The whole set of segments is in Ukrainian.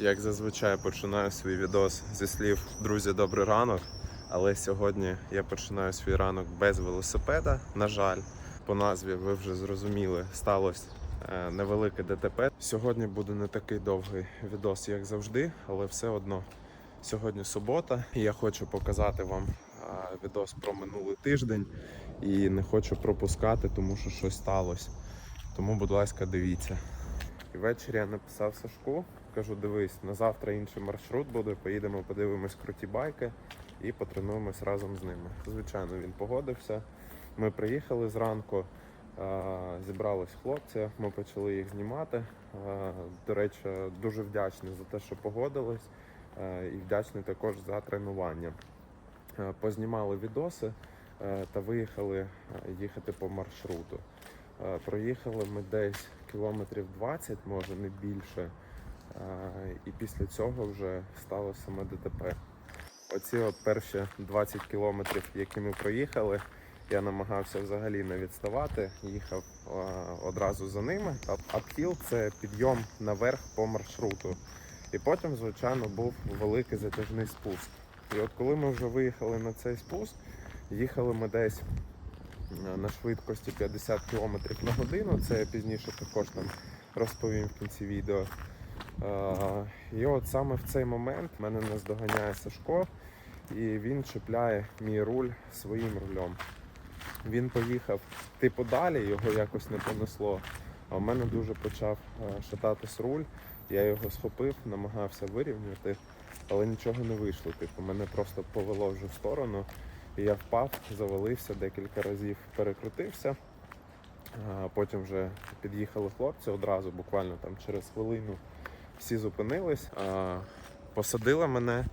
Як зазвичай починаю свій відос зі слів Друзі, добрий ранок. Але сьогодні я починаю свій ранок без велосипеда. На жаль, по назві ви вже зрозуміли, сталося е, невелике ДТП. Сьогодні буде не такий довгий відос, як завжди, але все одно сьогодні субота, і я хочу показати вам е, відос про минулий тиждень і не хочу пропускати, тому що щось сталося. Тому, будь ласка, дивіться. І ввечері я написав Сашку, кажу, дивись, на завтра інший маршрут буде, поїдемо, подивимось круті байки і потренуємось разом з ними. Звичайно, він погодився. Ми приїхали зранку, зібрались хлопці, ми почали їх знімати. До речі, дуже вдячний за те, що погодились, і вдячний також за тренування. Познімали відоси та виїхали їхати по маршруту. Проїхали ми десь кілометрів 20, може не більше. І після цього вже стало саме ДТП. Оці от перші 20 кілометрів, які ми проїхали, я намагався взагалі не відставати, їхав одразу за ними. Апхіл це підйом наверх по маршруту. І потім, звичайно, був великий затяжний спуск. І от коли ми вже виїхали на цей спуск, їхали ми десь на швидкості 50 км на годину. Це я пізніше також там розповім в кінці відео. Е, І от саме в цей момент мене наздоганяє Сашко, і він чіпляє мій руль своїм рулем. Він поїхав типу далі, його якось не понесло. А в мене дуже почав е, шататись руль. Я його схопив, намагався вирівняти, але нічого не вийшло. Типу, мене просто повело вже в сторону. Я впав, завалився, декілька разів перекрутився. Потім вже під'їхали хлопці одразу, буквально там через хвилину всі зупинились. Посадили мене.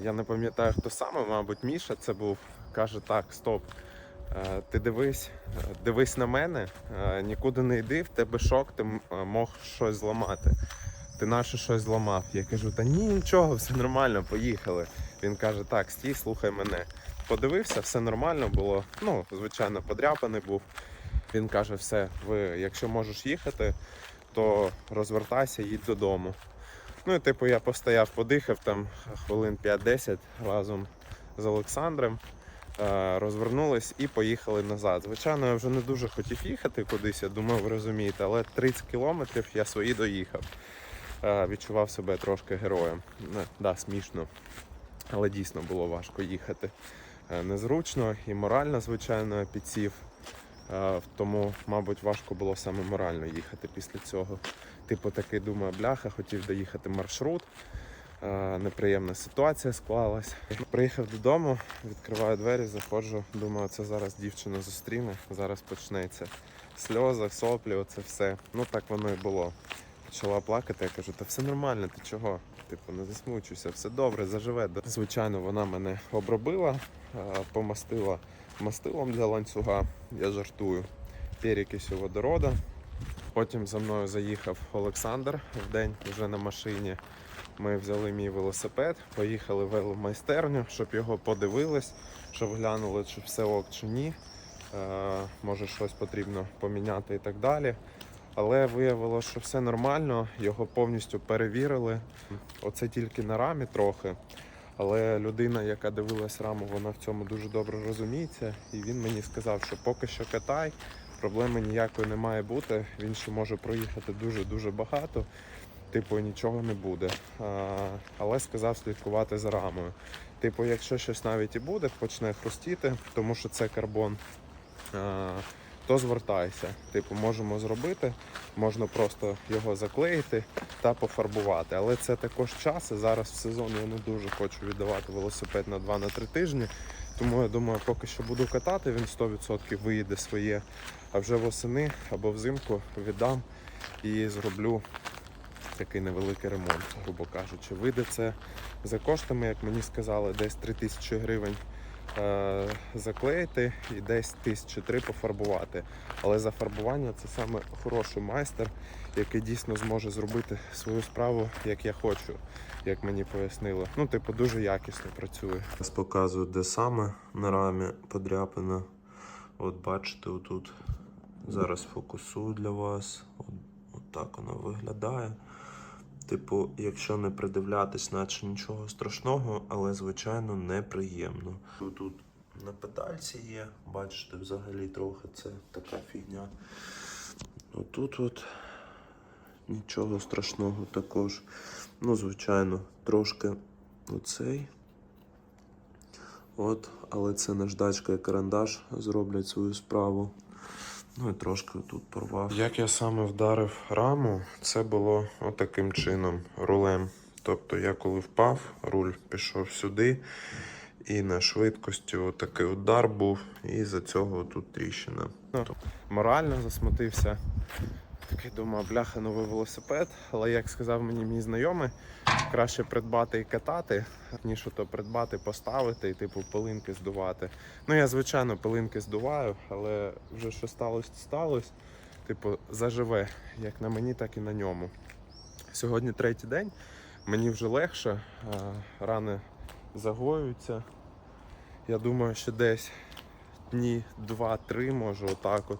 Я не пам'ятаю, хто саме, мабуть, Міша це був. Каже, так, стоп. Ти дивись, дивись на мене, нікуди не йди, в тебе шок, ти мог щось зламати. Ти наше щось зламав. Я кажу, та ні, нічого, все нормально, поїхали. Він каже, так, стій, слухай мене. Подивився, все нормально було. Ну, звичайно, подряпаний був. Він каже, все, ви, якщо можеш їхати, то розвертайся, їдь додому. Ну і типу я постояв, подихав там хвилин 5-10 разом з Олександром. Е, Розвернулись і поїхали назад. Звичайно, я вже не дуже хотів їхати кудись, я думаю, ви розумієте, але 30 кілометрів я свої доїхав. Е, Відчував себе трошки героєм. Не, Да, смішно, але дійсно було важко їхати. Е, Незручно і морально, звичайно, підсів. Е, Тому, мабуть, важко було саме морально їхати після цього. Типу, такий думаю, бляха, хотів доїхати маршрут. Е, Неприємна ситуація склалась. Приїхав додому, відкриваю двері, заходжу. Думаю, це зараз дівчина зустріне, зараз почнеться. Сльози, соплі, оце все. Ну так воно і було. Почала плакати, я кажу, та все нормально, ти чого? Типу, не засмучуйся, все добре, заживе. Звичайно, вона мене обробила, е, помастила мастилом для ланцюга, я жартую, перекисю водорода. Потім за мною заїхав Олександр в день вже на машині. Ми взяли мій велосипед, поїхали в веломайстерню, щоб його подивились, щоб глянули, чи все ок чи ні. Е, може щось потрібно поміняти і так далі. Але виявилося, що все нормально, його повністю перевірили. Оце тільки на рамі трохи. Але людина, яка дивилась раму, вона в цьому дуже добре розуміється. І він мені сказав, що поки що катай, проблеми ніякої не має бути. Він ще може проїхати дуже-дуже багато. Типу, нічого не буде. А, але сказав слідкувати за рамою. Типу, якщо щось навіть і буде, почне хрустіти, тому що це карбон, а, то звертайся. Типу, можемо зробити, можна просто його заклеїти та пофарбувати. Але це також час. І зараз в сезон я не дуже хочу віддавати велосипед на 2-3 тижні. Тому я думаю, поки що буду катати, він 100% виїде своє. А вже восени або взимку віддам і зроблю такий невеликий ремонт, грубо кажучи. Вийде це за коштами, як мені сказали, десь 3000 гривень е, заклеїти і десь тисячі три пофарбувати. Але за фарбування це саме хороший майстер, який дійсно зможе зробити свою справу, як я хочу, як мені пояснили. Ну, типу, дуже якісно працює. Зараз показую, де саме на рамі подряпина. От бачите, отут зараз фокусую для вас. От, от так воно виглядає. Типу, якщо не придивлятись, наче нічого страшного, але звичайно неприємно. Тут на педальці є, бачите, взагалі трохи це така фігня. Отут от нічого страшного також. Ну, звичайно, трошки оцей. От, але це наждачка і карандаш зроблять свою справу. Ну і трошки тут порвав. Як я саме вдарив раму, це було отаким чином, рулем. Тобто я коли впав, руль пішов сюди, і на швидкості отакий удар був, і за цього тут тріщина. Ну, морально засмутився. Такий думав, бляха, новий велосипед. Але як сказав мені мій знайомий, краще придбати і катати, ніж ото придбати, поставити і типу пилинки здувати. Ну я звичайно пилинки здуваю, але вже що сталося, сталося. Типу, заживе як на мені, так і на ньому. Сьогодні третій день, мені вже легше, рани загоюються. Я думаю, що десь дні два-три, може, отак от,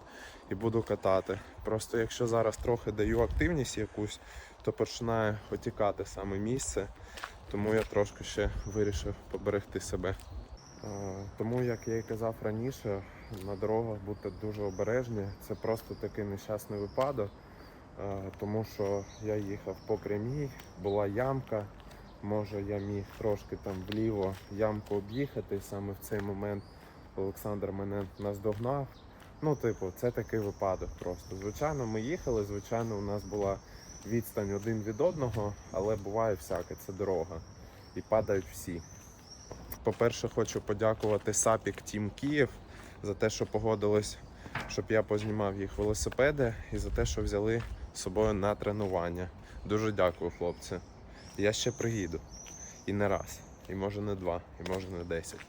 і буду катати. Просто якщо зараз трохи даю активність якусь, то починає отікати саме місце. Тому я трошки ще вирішив поберегти себе. Е, Тому, як я і казав раніше, на дорогах бути дуже обережні. Це просто такий нещасний випадок, е, тому що я їхав по прямій, була ямка. Може я міг трошки там вліво ямку об'їхати. Саме в цей момент Олександр мене наздогнав. Ну, типу, це такий випадок просто. Звичайно, ми їхали, звичайно, у нас була відстань один від одного, але буває всяке, це дорога. І падають всі. По-перше, хочу подякувати Сапік Тім Київ за те, що погодились, щоб я познімав їх велосипеди і за те, що взяли з собою на тренування. Дуже дякую, хлопці. Я ще приїду. І не раз, і може не два, і може не десять.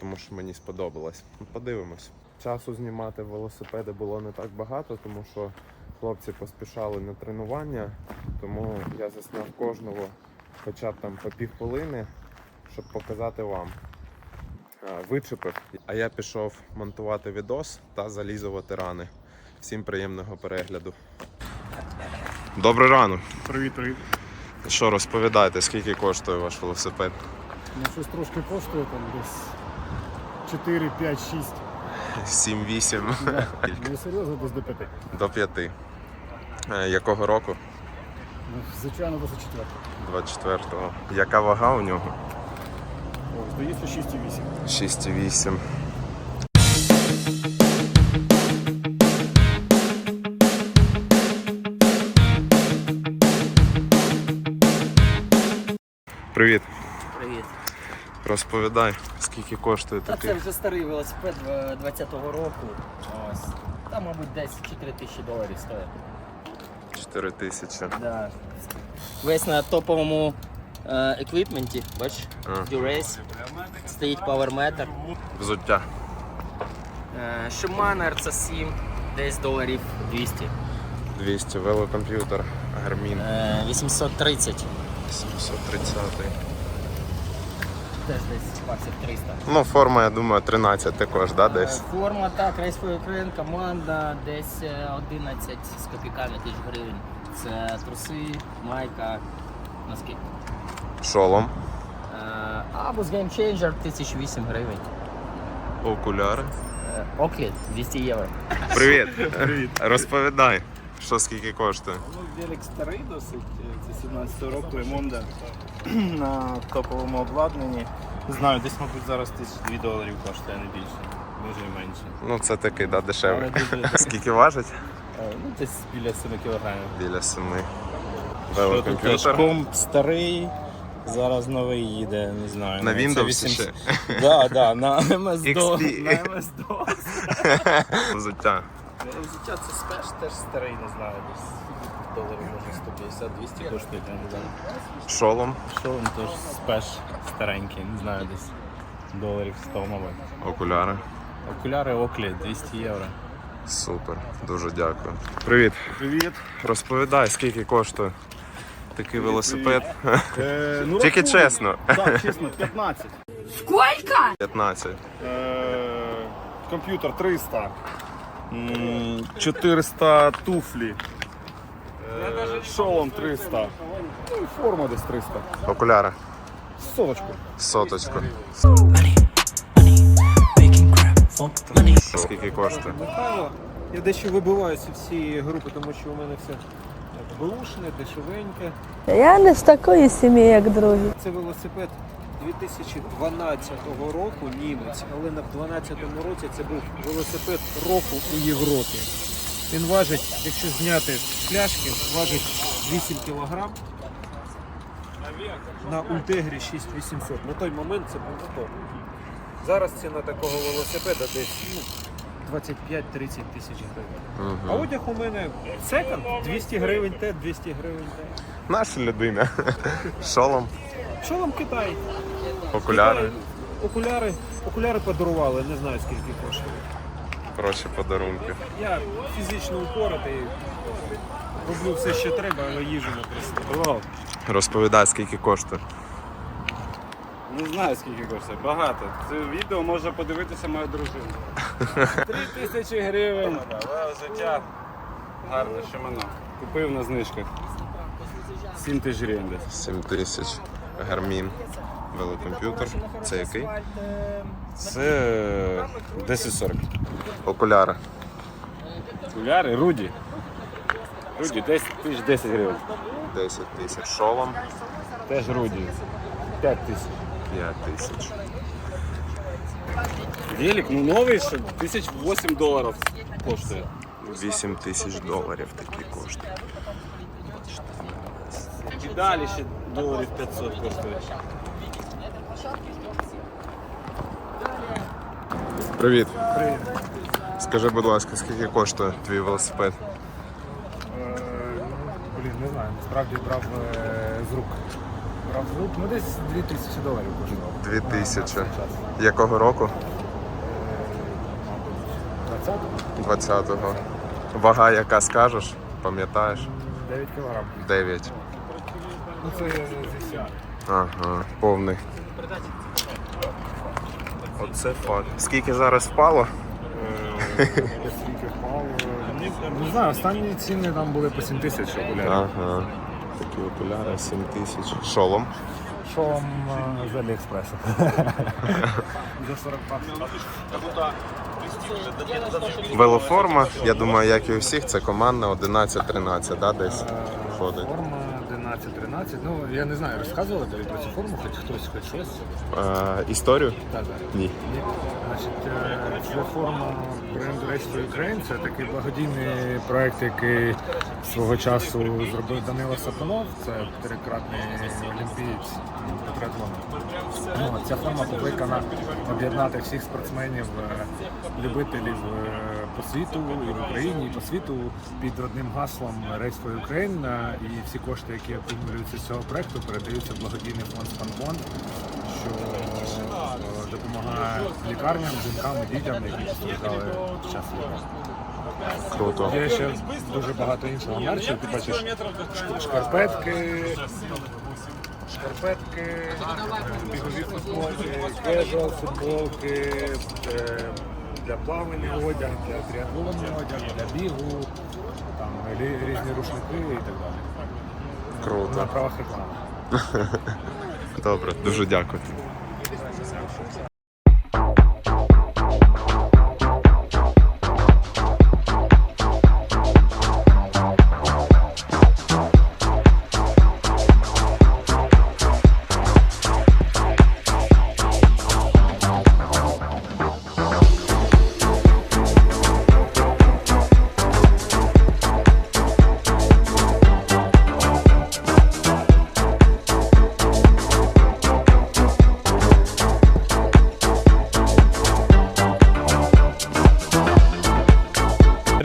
Тому що мені сподобалось. Подивимось. Часу знімати велосипеди було не так багато, тому що хлопці поспішали на тренування, тому я засняв кожного хоча б там по півхвилини, щоб показати вам. Вичепив, а я пішов монтувати відос та залізувати рани. Всім приємного перегляду. Добрий ранок. Привіт, привіт. Що розповідайте, скільки коштує ваш велосипед? Ну, щось трошки коштує там десь 4, 5, 6. 7-8 Ну, серйозно, десь до 5. до 5. Е, Якого року? Ну, звичайно, 24. 24-го. Яка вага у нього? О, здається, 6,8. 6,8. Привіт. Привіт. Розповідай, скільки коштує такий. це вже старий велосипед е, 20-го року. Ось. Там, мабуть, десь 4 тисячі доларів стоїть. 4 тисячі. Да. Весь на топовому е, еквіпменті, бачиш, А. Durace, стоїть Power Meter. Взуття. Е, Shimano RC7, десь доларів 200. 200, велокомп'ютер, Garmin Е, 830, 730. Теж десь баксів 300. Ну, форма, я думаю, 13 також, да, десь? Е, Форма, так, Race for Ukraine, команда, десь е, 11 з копійками тисяч гривень. Це труси, майка, носки. Шолом, Е, Або з Game Changer 1008 гривень. окуляри. Е, Оклід 200 євро. Привіт. Привіт. Розповідай, що скільки коштує. Ну, велик старий досить, е, це 17 року ремонда на топовому обладнанні. Не знаю, десь, мабуть, зараз тисяч дві доларів коштує, не більше, може і менше. Ну, це такий, да, дешевий. Але дуже Скільки важить? е, ну, десь біля 7 кілограмів. Біля 7. Що тут теж Велокомп'ютер. комп старий, зараз новий їде, не знаю. На ну, це Windows 800 ще. Да, да, на MS-DOS. На MS-DOS. Взуття. Ну, Взуття це спеш теж старий, не знаю, десь доларів може 150-200 коштує, я не знаю. Шолом, Що теж спеш старенький, не знаю, десь доларів 100, мабуть. окуляри. Окуляри Оклі 200 євро. Супер, дуже дякую. Привіт. Привіт. Розповідай, скільки коштує такий велосипед. Е, ну, Тільки рахую. чесно. Так, чесно, 15. Сколько? 15. Е, комп'ютер 300. М, 400 туфлі. Шолом 300. Ну і форма десь 300. Окуляри. Соточку. Соточку. Скільки коштує? Михайло, я дещо вибиваюся всі групи, тому що у мене все так бушне, дешевеньке. Я не з такої сім'ї, як другі. Це велосипед 2012 року, німець, але на 2012 році це був велосипед року у Європі. Він важить, якщо зняти з пляшки, важить 8 кг. На Ультегрі 6800. На той момент це був 100. Зараз ціна такого велосипеда десь ну, 25-30 тисяч гривень. А одяг у мене секонд 200 гривень те, 200 гривень те. Наша людина. Шолом, Шолом Китай. окуляри. Китай, Окуляри, окуляри подарували, не знаю скільки коштують. Хороші подарунки. Я фізично упоротий, роблю все, що треба, але їжу не пристаю. Розповідай, скільки коштує. Не знаю скільки коштує, багато. Це відео може подивитися моя дружина. Три тисячі гривень. Але життя гарне шимано. Купив на знижках. 7 тисяч гривень десь. 7 тисяч. Гармін. Велокомп'ютер. Це який? Це 1040. Окуляри. Окуляри, Руді. Руді, 10 тисяч 10 гривень. 10 тисяч. Шолом. Теж Руді. 5 тисяч. 5 тисяч. Велик, ну новий, що тисяч 8 доларів коштує. 8 тисяч доларів такі коштує. І далі ще доларів 500 коштує. Привіт. Привіт. Скажи, будь ласка, скільки коштує твій велосипед? Е, ну, блін, не знаю, насправді брав е, з рук. Брав з рук, ну десь 2000 доларів коштував. 2000. На цей час. Якого року? Е, мабуть, 20-го. 20-го. Вага яка скажеш? Пам'ятаєш? 9 кілограм. 9. Ну це зі всім. Ага, повний. Оце факт. Скільки зараз впало? Е, Не знаю, останні ціни там були по 7 тисяч окулярів. Ага. Такі окуляри 7 тисяч. Шолом. Шолом е, з Аліекспресу. За 40 баксів. Велоформа, я думаю, як і у всіх, це командна 11-13, да, десь ходить. Форма 11-13. Ну, я не знаю, розказували тобі про цю форму, хоч хтось, хоч щось. Е, історію? Так, так. Ні. Ні. Значить, е, це форма бренду for Ukraine. Це такий благодійний проект, який свого часу зробив Данило Сапунов. Це трикратний олімпієць по триатлону. Ну, ця форма покликана об'єднати всіх спортсменів, е, любителів е, по світу, і в Україні, і по світу під одним гаслом Race for Ukraine. Е, І всі кошти, які акумулюються з цього проекту, передаються в благодійний фонд «Спанфонд», що е, допомагає лікарням, жінкам і дітям, які постраждали під час війни. Круто. Є ще дуже багато іншого мерчу. Ти бачиш шкарпетки, шкарпетки, бігові футболки, кежуал, футболки, е, для плавання одяг, для тріатлону одяг, для бігу, там рі- різні рушники і так далі. Круто. На правах реклами. Добре, дуже дякую.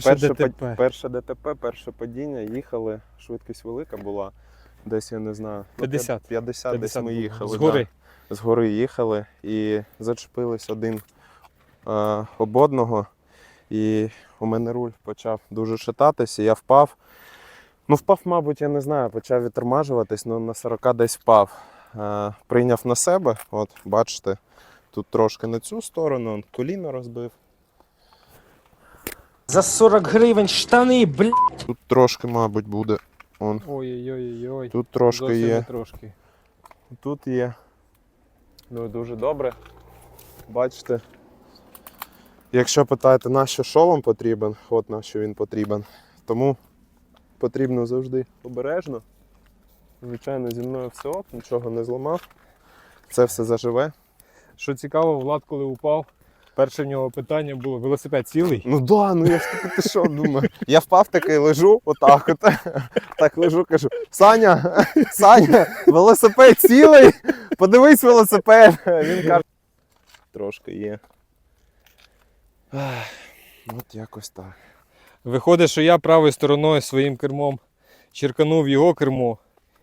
Перше ДТП. перше ДТП, перше падіння, їхали, швидкість велика була. Десь я не знаю. ну, 50. 50, десь ми їхали. Згори. Да. Згори їхали і зачепились один е, об одного. І у мене руль почав дуже шататися, я впав. Ну, впав, мабуть, я не знаю, почав відтормажуватись, ну на 40 десь впав. Е, прийняв на себе, от, бачите, тут трошки на цю сторону, коліно розбив. За 40 гривень штани, блядь. Тут трошки, мабуть, буде Он. Ой-ой-ой. Тут трошки є. трошки. Тут є. Ну, дуже добре. Бачите. Якщо питаєте, на що шолом потрібен, от на що він потрібен. Тому потрібно завжди обережно. Звичайно, зі мною все ок, нічого не зламав. Це все заживе. Що цікаво, Влад, коли упав, перше в нього питання було: велосипед цілий? Ну да, ну я ж таки, ти що думаю. Я впав такий, лежу, отак, от, так лежу, кажу: Саня, Саня, велосипед цілий, подивись велосипед. Він каже, трошки є. От якось так. Виходить, що я правою стороною своїм кермом черканув його кермо,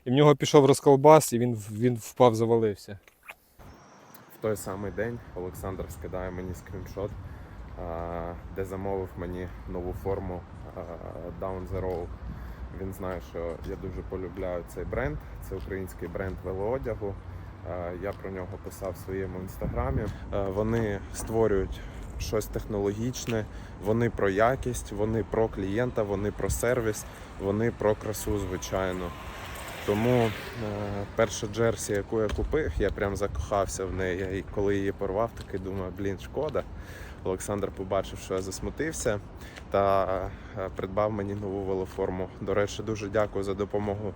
і в нього пішов розколбас, і він, він впав, завалився. Той самий день Олександр скидає мені скріншот, де замовив мені нову форму Down the Road. Він знає, що я дуже полюбляю цей бренд. Це український бренд велоодягу. Я про нього писав в своєму інстаграмі. Вони створюють щось технологічне, вони про якість, вони про клієнта, вони про сервіс, вони про красу, звичайно. Тому е, перша джерсі, яку я купив, я прям закохався в неї. І коли її порвав, такий думаю, блін, шкода. Олександр побачив, що я засмутився та е, придбав мені нову велоформу. До речі, дуже дякую за допомогу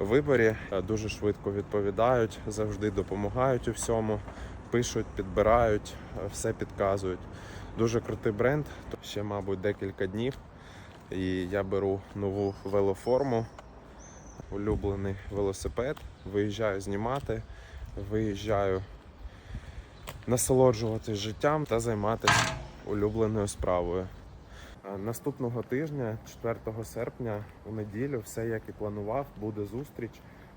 у виборі. Е, Дуже швидко відповідають, завжди допомагають у всьому, пишуть, підбирають, все підказують. Дуже крутий бренд. Ще, мабуть, декілька днів. І я беру нову велоформу улюблений велосипед, виїжджаю знімати, виїжджаю насолоджуватись життям та займатися улюбленою справою. Наступного тижня, 4 серпня, у неділю, все як і планував, буде зустріч.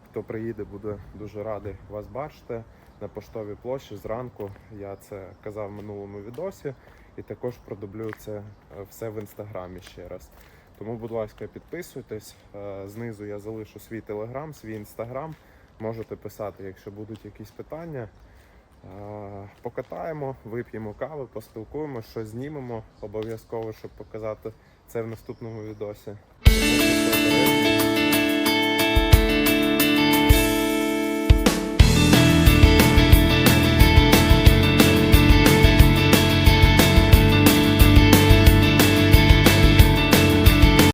Хто приїде, буде дуже радий вас бачити на поштовій площі зранку. Я це казав в минулому відосі, і також продублю це е, все в інстаграмі ще раз. Тому, будь ласка, підписуйтесь. Е, Знизу я залишу свій телеграм, свій інстаграм. Можете писати, якщо будуть якісь питання. Е, Покатаємо, вип'ємо каву, поспілкуємо, щось знімемо обов'язково, щоб показати це в наступному відосі.